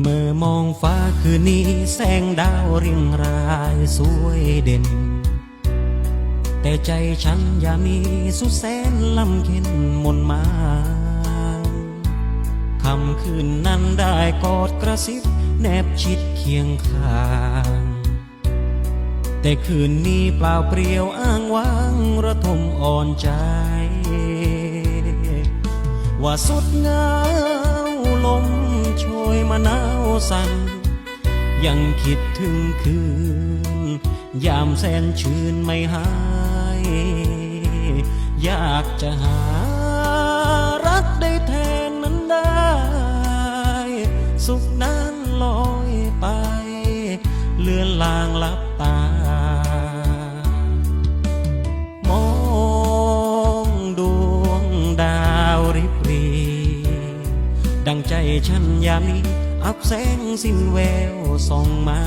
เมื่อมองฟ้าคืนนี้แสงดาวเรียงรายสวยเด่น แต่ใจฉันอย่ามีสุดแสนลำเค็นมนมานคำคืนนั้นได้กอดกระซิบแนบชิดเคียงข้าง แต่คืนนี้เปล่าเปลี่ยวอ้างว้างระทมอ่อนใจ ว่าสุดงาล สั่นยังคิดถึงคืน ยามแสนชื่นไม่หาย อยากจะหารักได้แทนนั้นได้ สุขนั้นลอยไป เลือนลางลับตา มองดวงดาวริบหรี ดังใจฉันยามนี้ อับแสงสิ้นแววส่องมา